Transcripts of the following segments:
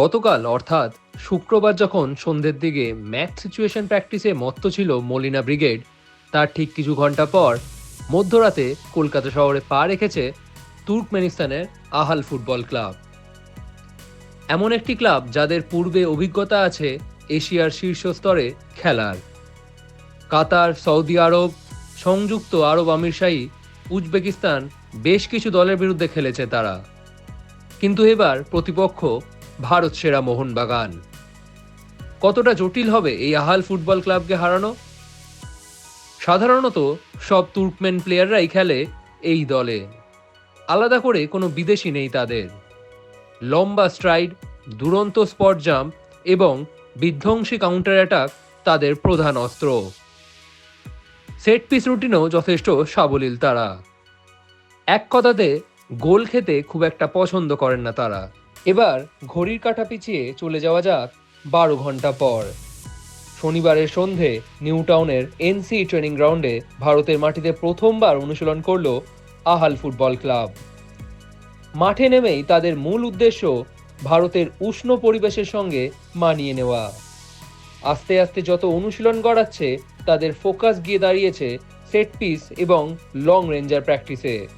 গতকাল, অর্থাৎ শুক্রবার যখন সন্ধ্যের দিকে ম্যাচ সিচুয়েশন প্র্যাকটিসে মত্ত ছিল মলিনা ব্রিগেড, তার ঠিক কিছু ঘণ্টা পর মধ্যরাতে কলকাতা শহরে পা রেখেছে তুর্কমেনিস্তানের আহাল ফুটবল ক্লাব। এমন একটি ক্লাব যাদের পূর্বে অভিজ্ঞতা আছে এশিয়ার শীর্ষ স্তরে খেলার। কাতার, সৌদি আরব, সংযুক্ত আরব আমিরশাহী উজবেকিস্তান বেশ কিছু দলের বিরুদ্ধে খেলেছে তারা। কিন্তু এবার প্রতিপক্ষ ভারত সেরা মোহনবাগান কতটা জটিল হবে এই আহাল ফুটবল ক্লাবকে হারানো? সাধারণত সব তুর্কমেন প্লেয়াররাই খেলে এই দলে। আলাদা করে কোনো বিদেশি নেই তাদের। লম্বা স্ট্রাইড, দুরন্ত স্পট জাম্প এবং বিধ্বংসী কাউন্টার অ্যাটাক তাদের প্রধান অস্ত্র। সেট পিস রুটিনও যথেষ্ট সাবলীল তারা। এক কথাতে, গোল খেতে খুব একটা পছন্দ করেন না তারা। এবার ঘড়ির কাঁটা পিছিয়ে চলে যাওয়া যাক বারো ঘণ্টা পর। শনিবারের সন্ধে নিউ টাউনের এনসি ট্রেনিং গ্রাউন্ডে ভারতের মাটিতে প্রথমবার অনুশীলন করল আহাল ফুটবল ক্লাব। মাঠে নেমেই তাদের মূল উদ্দেশ্য ভারতের উষ্ণ পরিবেশের সঙ্গে মানিয়ে নেওয়া। আস্তে আস্তে যত অনুশীলন গড়াচ্ছে, তাদের ফোকাস গিয়ে দাঁড়িয়েছে সেট পিস এবং লং রেঞ্জার প্র্যাকটিসে।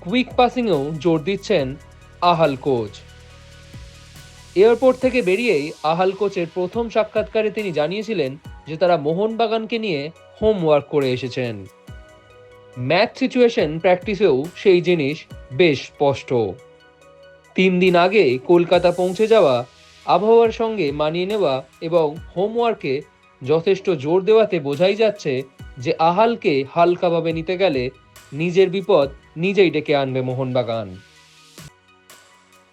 কুইক পাসিংয়েও জোর দিচ্ছেন আহাল কোচ। এয়ারপোর্ট থেকে বেরিয়েই আহাল কোচের প্রথম সাক্ষাৎকারে তিনি জানিয়েছিলেন যে তারা মোহনবাগানকে নিয়ে হোমওয়ার্ক করে এসেছেন। ম্যাচ সিচুয়েশন প্র্যাকটিসেও সেই জিনিস বেশ স্পষ্ট। তিন দিন আগে কলকাতা পৌঁছে যাওয়া, আবহাওয়ার সঙ্গে মানিয়ে নেওয়া এবং হোমওয়ার্কে যথেষ্ট জোর দেওয়াতে বোঝাই যাচ্ছে যে আহালকে হালকাভাবে নিতে গেলে নিজের বিপদ নিজেই ডেকে আনবে মোহনবাগান।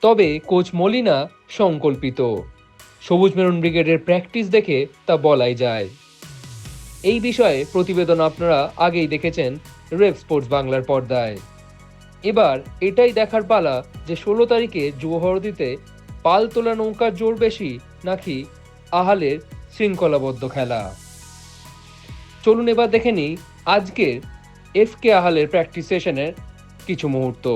তবে কোচ মলিনা সংকল্পিত। সবুজ মেরুন ব্রিগেডের প্র্যাকটিস দেখে তা বলাই যায়। এই বিষয়ে প্রতিবেদন আপনারা আগেই দেখেছেন রেভ স্পোর্টস বাংলার পর্দায়। এবার এটাই দেখার পালা যে ষোলো তারিখে জোহরদিতে পাল তোলা নৌকার জোর বেশি নাকি আহালের শৃঙ্খলাবদ্ধ খেলা। চলুন এবার দেখে নিই আজকের এফ কে আহালের প্র্যাকটিস সেশনের কিছু মুহূর্ত।